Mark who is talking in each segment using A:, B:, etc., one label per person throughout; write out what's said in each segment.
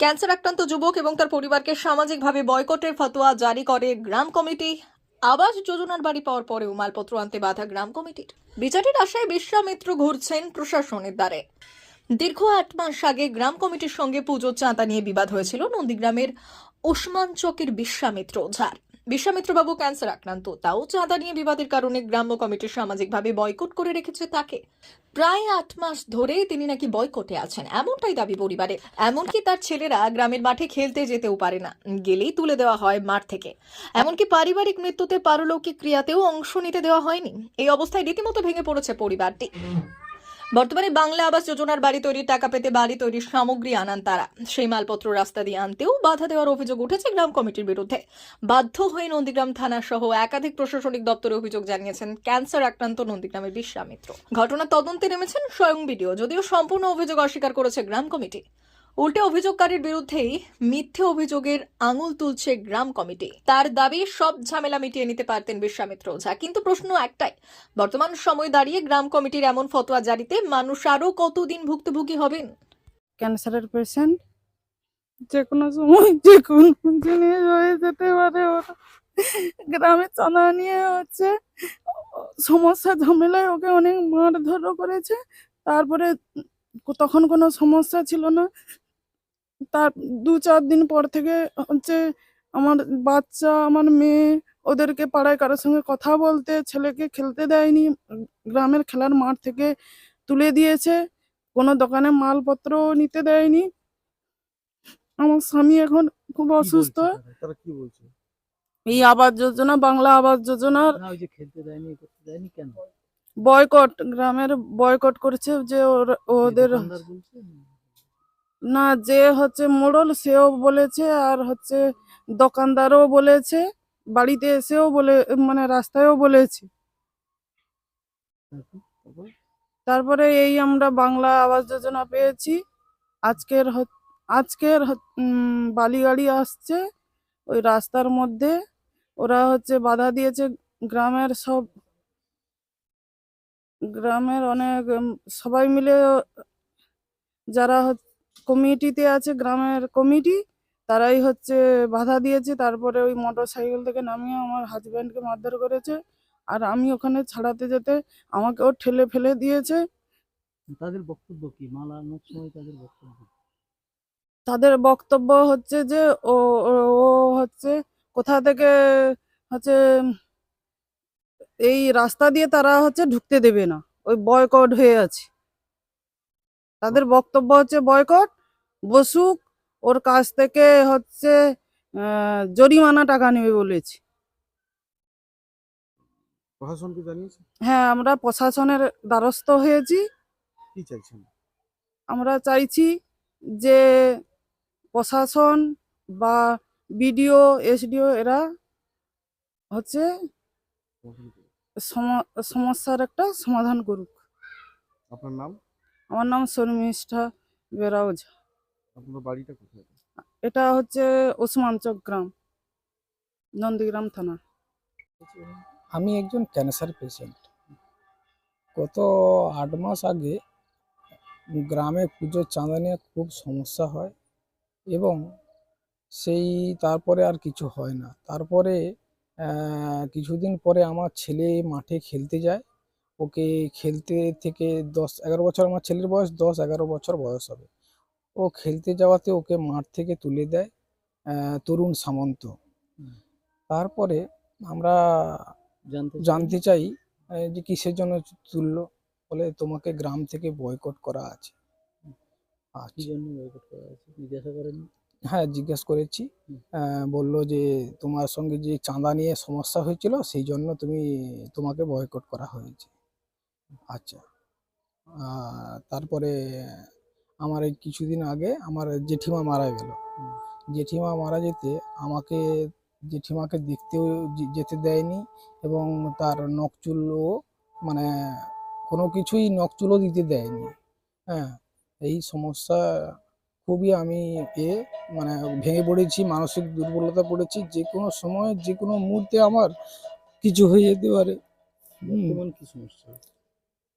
A: Cancer আক্রান্ত যুবক এবং তার পরিবারকে সামাজিকভাবে বয়কটের ফতোয়া জারি করে গ্রাম কমিটি। আবাস যোজনার বাড়ি পাওয়ার পরেও মালপত্র আনতে বাধা গ্রাম কমিটির। বিচারের আশায় বিশ্বামিত্র ঘুরছেন প্রশাসনের দ্বারে। দীর্ঘ আট মাস আগে গ্রাম কমিটির সঙ্গে পুজোর চাঁদা নিয়ে বিবাদ হয়েছিল নন্দীগ্রামের ওসমান চকের বিশ্বামিত্র ঝাড়। বিশ্বামিত্রবাবু ক্যান্সার আক্রান্ত। তাও চাঁদা নিয়ে বিবাদের কারণে গ্রাম্য কমিটি সামাজিকভাবে বয়কট করে রেখেছে তাকে। প্রায় আট মাস ধরে তিনি নাকি বয়কটে আছেন, এমনটাই দাবি পরিবারে। এমনকি তার ছেলেরা গ্রামের মাঠে খেলতে যেতেও পারে না, গেলেই তুলে দেওয়া হয় মাঠ থেকে। এমনকি পারিবারিক মৃত্যুতে পারলৌকিক ক্রিয়াতেও অংশ নিতে দেওয়া হয়নি। এই অবস্থায় রীতিমতো ভেঙে পড়েছে পরিবারটি। বর্তমানে বাংলা আবাস যোজনার বাড়ি তৈরির টাকা পেতে বাড়ি তৈরির সামগ্রী আনান তারা। সেই মালপত্র রাস্তা দিয়ে আনতেও বাধা দেওয়ার অভিযোগ উঠেছে গ্রাম কমিটির বিরুদ্ধে। বাধ্য হয়ে নন্দীগ্রাম থানা সহ একাধিক প্রশাসনিক দপ্তরে অভিযোগ জানিয়েছেন ক্যান্সার আক্রান্ত নন্দীগ্রামের বিশ্বামিত্র ঘটনা তদন্তে নেমেছেন স্বয়ং বিডিও, যদিও সম্পূর্ণ অভিযোগ অস্বীকার করেছে গ্রাম কমিটি। উল্টে অভিযোগকারীর বিরুদ্ধেই মিথ্যে অভিযোগের আঙুল তুলছে গ্রাম কমিটি। তার দাবি সব ঝামেলা মিটিয়ে নিতে পারতেন বিশ্বামিত্র ওঝা কিন্তু প্রশ্ন একটাই। বর্তমান সময় দাঁড়িয়ে গ্রাম কমিটির এমন ফতোয়া জারিতে মানুষ আরও কতদিন ভুক্তভোগী হবেন?
B: ক্যান্সারের পেশেন্ট যে কোনো সময় যে কোনো জিনিস হয়ে যেতে পারে ওরা। গ্রামে চাঁদা নিয়ে হচ্ছে সমস্যা ঝামেলায় ওকে অনেক মারধর করেছে। তারপরে তখন কোনো সমস্যা ছিল না। তার দু চার দিন পর থেকে হচ্ছে আমার বাচ্চা আমার মেয়ে ওদেরকে পাড়ায় কারোর সঙ্গে কথা বলতে ছেলেকে খেলতে দেয়নি গ্রামের খেলার মাঠ থেকে তুলে দিয়েছে। কোনো দোকানে মালপত্র নিতে দেয়নি। আমার স্বামী এখন খুব অসুস্থ। এই আবাস যোজনা বাংলা আবাস যোজনার
C: খেলতে দেয়নি করতে দেয়নি কেন?
B: বয়কট, গ্রামের বয়কট করছে যে ওদের না, যে হচ্ছে মোড়ল সেও বলেছে আর হচ্ছে দোকানদারও বলেছে, বাড়িতে এসেও বলে মানে রাস্তায়ও বলেছে
C: তারপর?
B: এই আমরা বাংলা আবাস যোজনা পেয়েছি আজকের আজকের বালি গাড়ি আসছে, ওই রাস্তার মধ্যে ওরা হচ্ছে বাধা দিয়েছে, গ্রামের সব গ্রামের অনেক সবাই মিলে যারা কমিটিতে আছে গ্রামের কমিটি তারাই হচ্ছে বাধা দিয়েছে। তারপরে ওই মোটর সাইকেল থেকে নামিয়ে আমার হাজব্যান্ডকে মারধর করেছে। আর আমি ওখানে ছাড়াতে যেতে আমাকেও ঠেলে ফেলে দিয়েছে।
C: তাদের বক্তব্য কি? সময় তাদের বক্তব্য
B: তাদের বক্তব্য হচ্ছে যে ও- ও হচ্ছে কোথা থেকে হচ্ছে এই রাস্তা দিয়ে তারা হচ্ছে ঢুকতে দেবে না। ওই বয়কট হয়ে আছে। তাদের বক্তব্য হচ্ছে বয়কট বসুক ওর কাছ থেকে হচ্ছে জরিমানা টাকা নেবে বলেছে।
C: প্রশাসনকে জানিয়েছে?
B: হ্যাঁ আমরা প্রশাসনের দ্বারস্থ হয়েছি।
C: কি চাইছেন?
B: আমরা চাইছি যে প্রশাসন বা বিডিও এসডিও এরা হচ্ছে সমস্যার একটা সমাধান করুক।
C: আপনার নাম?
B: আমার নাম শর্মিষ্ঠা বেরাউজ
C: আপনার বাড়িটা কোথায়?
B: এটা হচ্ছে ওসমানচক গ্রাম নন্দীগ্রাম থানা।
D: আমি একজন ক্যান্সার পেশেন্ট। গত আট মাস আগে গ্রামে পুজোর চাঁদা নিয়ে খুব সমস্যা হয় এবং সেই তারপরে আর কিছু হয় না। তারপরে কিছুদিন পরে আমার ছেলে মাঠে খেলতে যায়। ওকে খেলতে থেকে দশ এগারো বছর আমার ছেলের বয়স দশ এগারো বছর বয়স হবে। ও খেলতে যাওয়াতে ওকে মাঠ থেকে তুলে দেয় তরুণ সামন্ত। তারপরে আমরা
C: জানতে
D: জানতে চাই যে কিসের জন্য তুললো? বলে তোমাকে গ্রাম থেকে বয়কট করা আছে।
C: কি জন্য বয়কট করা আছে? জিজ্ঞাসা করেন
D: হ্যাঁ জিজ্ঞেস করেছি। বলল যে তোমার সঙ্গে যে চাঁদা নিয়ে সমস্যা হয়েছিল সেই জন্য তুমি তোমাকে বয়কট করা হয়েছে। আচ্ছা। তারপরে আমার এই কিছুদিন আগে আমার জেঠিমা মারা গেল। জেঠিমা মারা যেতে আমাকে জেঠিমাকে দেখতেও যেতে দেয়নি এবং তার নখচুলও মানে কোনো কিছুই নখচুলও দিতে দেয়নি। হ্যাঁ এই সমস্যা খুবই আমি এ মানে ভেঙে পড়েছি মানসিক দুর্বলতা পড়েছি যে কোনো সময় যে কোনো মুহূর্তে আমার কিছু হয়ে যেতে পারে।
C: বর্তমান কি সমস্যা?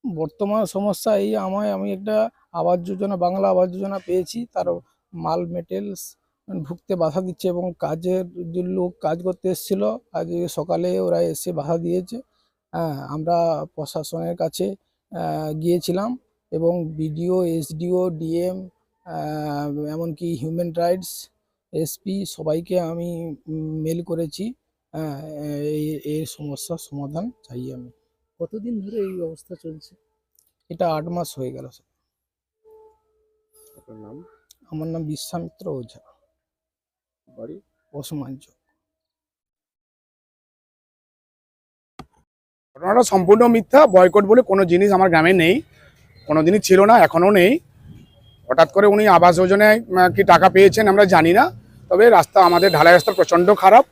D: বর্তমান সমস্যা এই আমায় আমি একটা আবাস যোজনা বাংলা আবাস যোজনা পেয়েছি তার মাল মেটেলস ঢুকতে বাধা দিচ্ছে এবং কাজের লোক কাজ করতে এসেছিল আজ সকালে ওরা এসে বাধা দিয়েছে। হ্যাঁ আমরা প্রশাসনের কাছে গিয়েছিলাম এবং বিডিও এসডিও ডিএম এমনকি হিউম্যান রাইটস এসপি সবাইকে আমি মেল করেছি। হ্যাঁ এই এই সমস্যার সমাধান চাই আমি।
C: কতদিন ধরে এই অবস্থা চলছে?
D: এটা আট মাস হয়ে গেল স্যার।
E: আপনার নাম?
D: আমার নাম বিশ্বামিত্র ওঝা।
E: বাড়ি?
D: অসমাঞ্চ
F: ঘটনাটা সম্পূর্ণ মিথ্যা বয়কট বলে কোনো জিনিস আমার গ্রামে নেই কোনো দিনই ছিল না এখনও নেই। হঠাৎ করে উনি আবাস যোজনায় কি টাকা পেয়েছেন আমরা জানি না, তবে রাস্তা আমাদের ঢালাই রাস্তা প্রচণ্ড খারাপ।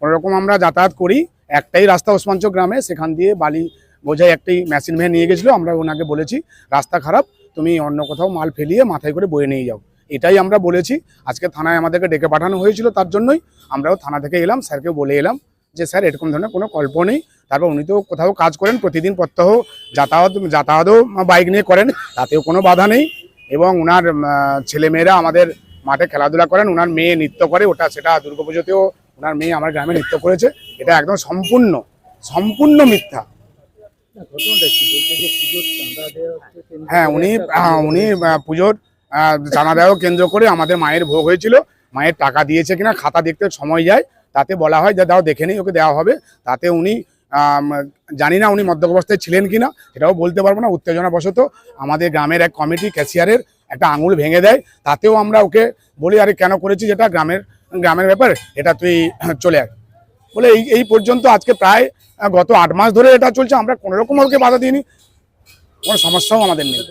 F: কোনোরকম আমরা যাতায়াত করি, একটাই রাস্তা ওসমাঞ্চ গ্রামে, সেখান দিয়ে বালি বোঝাই একটি মেশিন ভ্যান নিয়ে গেছিল, আমরা ওনাকে বলেছি, রাস্তা খারাপ, তুমি অন্য কোথাও মাল ফেলিয়ে মাথায় করে বয়ে নিয়ে যাও। এটাই আমরা বলেছি। আজকে থানায় আমাদেরকে ডেকে পাঠানো হয়েছিল তার জন্যই, আমরাও থানা থেকে এলাম স্যারকে বলে এলাম যে, স্যার, এরকম ধরনের কোনো গল্প নেই। তারপর উনি তো কোথাও কাজ করেন, প্রতিদিন প্রত্যহ যাতায়াত, যাতায়াতও বাইক নিয়ে করেন, তাতেও কোনো বাধা নেই। এবং ওনার ছেলেমেয়েরা আমাদের মাঠে খেলাধুলা করেন ওনার মেয়ে নৃত্য করে, ওটা সেটা দুর্গাপুজোতেও ওনার মেয়ে আমার গ্রামে নৃত্য করেছে। এটা একদম সম্পূর্ণ সম্পূর্ণ মিথ্যা। হ্যাঁ উনি উনি পুজোর চাঁদা দেওয়া কেন্দ্র করে আমাদের মায়ের ভোগ হয়েছিল। মায়ের টাকা দিয়েছে কিনা, খাতা দেখতে সময় যায়, তাতে বলা হয় যে, দাও, দেখে নেই, ওকে দেওয়া হবে। তাতে উনি জানি না উনি মদ্যপ অবস্থায় ছিলেন কি না সেটাও বলতে পারব না, উত্তেজনাবশত আমাদের গ্রামের এক কমিটি ক্যাশিয়ারের একটা আঙুল ভেঙে দেয়, তাতেও আমরা ওকে বলি, আরে কেন করেছি যেটা গ্রামের গ্রামের ব্যাপার, এটা তুই চলে আয়। বলে এই এই পর্যন্ত আজকে প্রায় গত আট মাস ধরে এটা চলছে, আমরা কোনো রকম ওকে বাধা দিইনি, কোনো সমস্যাও আমাদের নেই।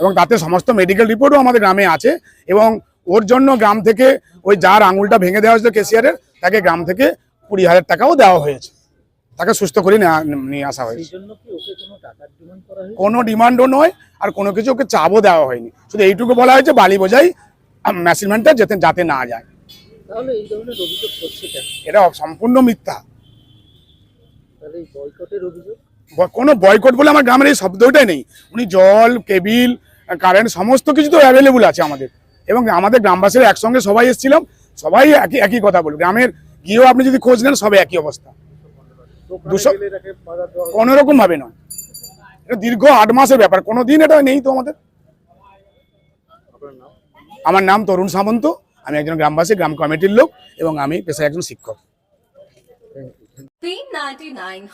F: এবং তাতে সমস্ত মেডিকেল রিপোর্টও আমাদের গ্রামে আছে, এবং ওর জন্য গ্রাম থেকে ওই যার আঙুলটা ভেঙে দেওয়া হয়েছিল কেসিয়ারের তাকে গ্রাম থেকে কুড়ি হাজার টাকাও দেওয়া হয়েছে। তাকে সুস্থ করে নিয়ে আসা হয়েছে।
C: কোনো
F: ডিমান্ডও নয় আর কোনো কিছু ওকে চাপও দেওয়া হয়নি। শুধু এইটুকু বলা হয়েছে বালি বোঝাই মেশিনমেন্টটা যাতে যাতে না যায়। এটা সম্পূর্ণ মিথ্যা। কোনো বয়কট বলে আমার গ্রামের এই শব্দটাই নেই। উনি জল কেবিল কারেন্ট সমস্ত কিছু তো অ্যাভেলেবল আছে আমাদের। এবং আমাদের গ্রামবাসীরা একসঙ্গে সবাই এসেছিলাম সবাই একই একই কথা বলবে গ্রামের গিয়েও আপনি যদি খোঁজ নেন সবাই একই অবস্থা। দুশো-। কোনো রকম ভাবে নয়। এটা দীর্ঘ আট মাসের ব্যাপার। কোনো দিন এটা নেই তো আমাদের। আমার নাম তরুণ সামন্ত। আমি একজন গ্রামবাসী, গ্রাম কমিটির লোক, এবং আমি পেশায় একজন শিক্ষক।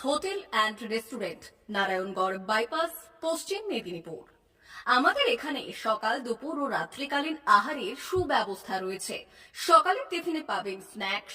G: Hotel and restaurant, Narayangarh bypass, Paschim Medinipur. আমাদের এখানে সকাল, দুপুর ও রাত্রিকালীন আহারের সুব্যবস্থা রয়েছে। সকালের টিফিনে পাবেন স্ন্যাক্স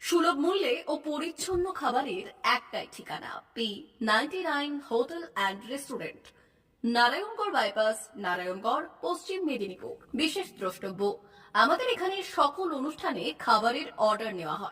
G: সুলভ মূল্যে ও পরিচ্ছন্ন খাবারের একটাই ঠিকানা P ninety nine hotel and restaurant Narayangarh bypass Narayangarh, Paschim Medinipur. বিশেষ দ্রষ্টব্য, আমাদের এখানে সকল অনুষ্ঠানে খাবারের অর্ডার নেওয়া হয়।